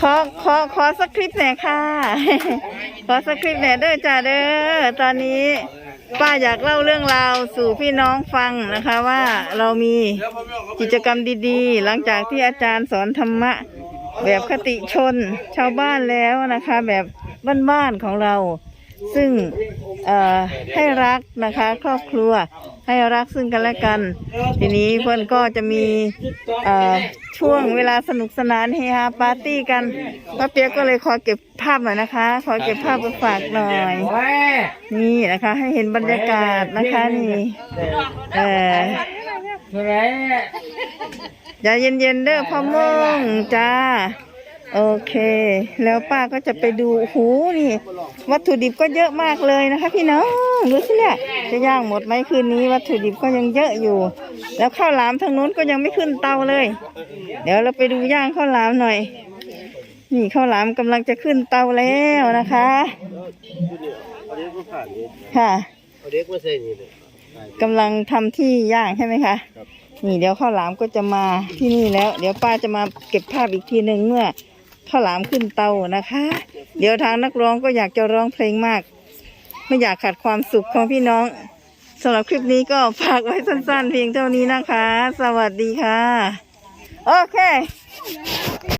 ขอขอขอสักคลิปหน่อยค่ะ ขอสักคลิปหน่อยเด้อจ้าเด้อตอนนี้ ป้าอยากเล่าเรื่องราวสู่พี่น้องฟังนะคะว่าเรามีกิจกรรมดีๆ หลังจากที่อาจารย์สอนธรรมะ แบบคติชนชาวบ้านแล้วนะคะ แบบบ้านๆของเรา ซึ่งเอ่อให้รักนะคะ ครอบครัวให้รักซึ่งกันและกัน ทีนี้เพื่อนก็จะมีเอ่อช่วงเวลาสนุกสนานเฮฮาปาร์ตี้กันป้าเปียกก็เลยขอเก็บภาพหน่อยนะคะ ขอเก็บภาพไปฝากหน่อย นี่นะคะ ให้เห็นบรรยากาศนะคะนี่เอออย่าเย็นๆเด้อพ่อมงจ้า โอเค แล้วป้าก็จะไปดูโอ้โหูนี่ วัตถุดิบก็เยอะมากเลยนะคะ พี่น้องดูสิเนี่ยจะย่างหมดไหมคืนนี้วัตถุดิบก็ยังเยอะอยู่ แล้วข้าวหลามทางนู้นก็ยังไม่ขึ้นเตาเลย เดี๋ยวเราไปดูย่างข้าวหลามหน่อย นี่ข้าวหลามกำลังจะขึ้นเตาแล้วนะคะค่ะเอาเด็กมาใส่นี่เลยกำลังทำที่ย่างใช่ไหมคะนี่เดี๋ยวข้าวหลามก็จะมาที่นี่แล้ว เดี๋ยวป้าจะมาเก็บภาพอีกทีหนึ่งเมื่อ ข้าวหลามขึ้นเตานะคะ เดี๋ยวทางนักร้องก็อยากจะร้องเพลงมาก ไม่อยากขาดความสุขของพี่น้องสำหรับคลิปนี้ก็ฝากไว้สั้นๆ เพียงเท่านี้นะคะ สวัสดีค่ะ โอเค